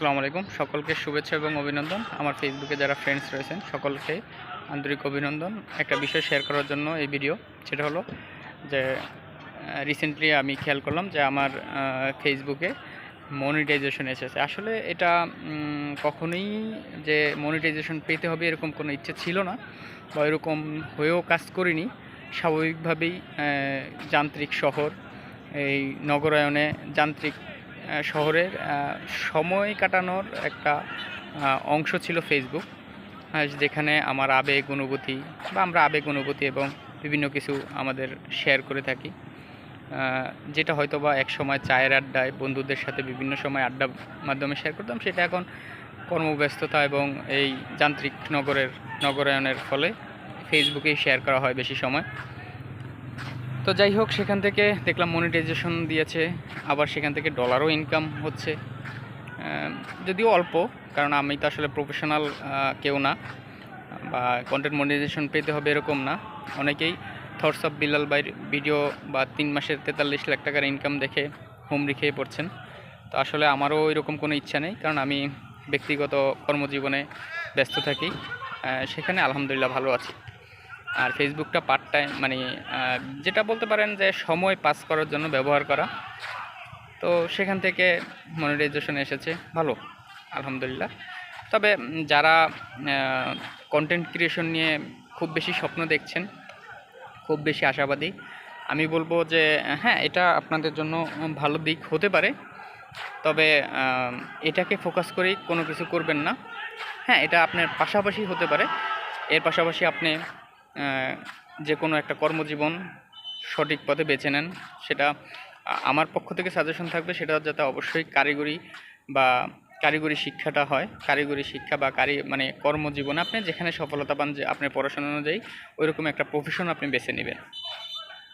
আসসালামু আলাইকুম। সকলকে শুভেচ্ছা এবং অভিনন্দন। আমার ফেসবুকে যারা ফ্রেন্ডস রয়েছেন, সকলকে আন্তরিক অভিনন্দন। একটা বিষয় শেয়ার করার জন্য এই ভিডিও সেটা হলো যে রিসেন্টলি আমি খেয়াল করলাম যে আমার ফেসবুকে মনিটাইজেশন এসেছে। আসলে এটা কখনোই যে মনিটাইজেশন পেতে হবে এরকম কোনো ইচ্ছে ছিল না বা এরকম হয়েও কাজ করিনি। স্বাভাবিকভাবেই যান্ত্রিক শহর, এই নগরায়নে যান্ত্রিক শহরের সময় কাটানোর একটা অংশ ছিল ফেসবুক যেখানে আমার আবেগ, অনুভূতি বা আমরা আবেগ, অনুভূতি এবং বিভিন্ন কিছু আমাদের শেয়ার করে থাকি। যেটা হয়তো বা এক সময় চায়ের আড্ডায় বন্ধুদের সাথে বিভিন্ন সময় আড্ডার মাধ্যমে শেয়ার করতাম, সেটা এখন কর্মব্যস্ততা এবং এই যান্ত্রিক নগরের, নগরায়নের ফলে ফেসবুকেই শেয়ার করা হয় বেশি সময়। তো যাই হোক, সেখান থেকে দেখলাম মনিটাইজেশন দিয়েছে, আবার সেখান থেকে ডলারও ইনকাম হচ্ছে। যদিও অল্প, কারণ আমি তো আসলে প্রফেশনাল কেউ না, বা কন্টেন্ট মনিটাইজেশন পেতে হবে এরকম না। অনেকেই থটস অফ বিলাল বাইর ভিডিও বা তিন মাসের তেতাল্লিশ লাখ টাকার ইনকাম দেখে হুমড়ি খেয়ে পড়ছেন। তো আসলে আমারও এরকম কোনো ইচ্ছা নেই, কারণ আমি ব্যক্তিগত কর্মজীবনে ব্যস্ত থাকি। সেখানে আলহামদুলিল্লাহ ভালো আছি। আর ফেসবুকটা পার্ট টাইম মানে যেটা বলতে পারেন যে সময় পাস করার জন্য ব্যবহার করা। তো সেখান থেকে মনিটাইজেশন এসেছে। ভালো, আলহামদুলিল্লাহ। তবে যারা কন্টেন্ট ক্রিয়েশন নিয়ে খুব বেশি স্বপ্ন দেখছেন, খুব বেশি আশাবাদী, আমি বলব যে হ্যাঁ এটা আপনাদের জন্য ভালো দিক হতে পারে। তবে এটাকে ফোকাস করেই কোনো কিছু করবেন না। হ্যাঁ এটা আপনার পাশাপাশি হতে পারে। এর পাশাপাশি আপনি যে কোনো একটা কর্মজীবন সঠিক পথে বেছে নেন, সেটা আমার পক্ষ থেকে সাজেশন থাকবে, সেটা যাতে অবশ্যই কারিগরি বা কারিগরি শিক্ষাটা হয়। কারিগরি শিক্ষা বা কারি মানে কর্মজীবনে, আপনি যেখানে সফলতা পান, যে আপনার পড়াশোনা অনুযায়ী, ওইরকম একটা প্রফেশন আপনি বেছে নেবেন।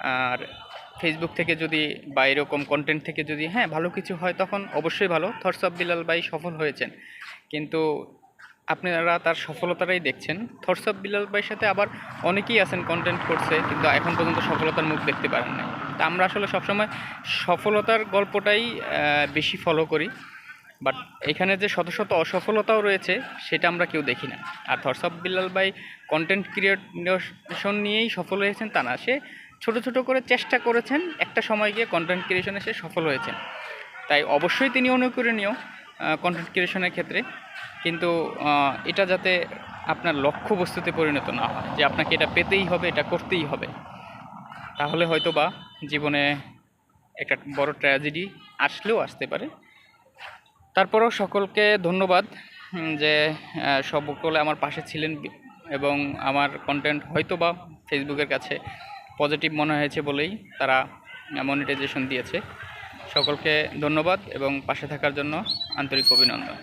আর ফেসবুক থেকে যদি বা এরকম কন্টেন্ট থেকে যদি হ্যাঁ ভালো কিছু হয়, তখন অবশ্যই ভালো। থটস অফ বিলাল ভাই সফল হয়েছেন। কিন্তু আপনারা তার সফলতাটাই দেখছেন। থটস অফ বিলাল ভাইয়ের সাথে আবার অনেকেই আছেন কন্টেন্ট করছে, কিন্তু এখন পর্যন্ত সফলতার মুখ দেখতে পারেন নাই। তা আমরা আসলে সবসময় সফলতার গল্পটাই বেশি ফলো করি। বাট এখানে যে শত শত অসফলতাও রয়েছে, সেটা আমরা কেউ দেখি না। আর থটস অফ বিলাল ভাই কন্টেন্ট ক্রিয়েশন নিয়েই সফল হয়েছেন তা না। সে ছোটো ছোটো করে চেষ্টা করেছেন, একটা সময় গিয়ে কন্টেন্ট ক্রিয়েশনে সে সফল হয়েছেন। তাই অবশ্যই তিনি অনুকরণীয় কন্টেন্ট ক্রিয়েশনের ক্ষেত্রে। কিন্তু এটা যাতে আপনার লক্ষ্যবস্তুতে পরিণত না হয়, যে আপনাকে এটা পেতেই হবে, এটা করতেই হবে। তাহলে হয়তো বা জীবনে একটা বড় ট্র্যাজেডি আসলেও আসতে পারে। তারপরেও সকলকে ধন্যবাদ যে সকলে আমার পাশে ছিলেন এবং আমার কন্টেন্ট হয়তো বা ফেসবুকের কাছে পজিটিভ মনে হয়েছে বলেই তারা মনিটাইজেশন দিয়েছে। সকলকে ধন্যবাদ এবং পাশে থাকার জন্য আন্তরিক অভিনন্দন।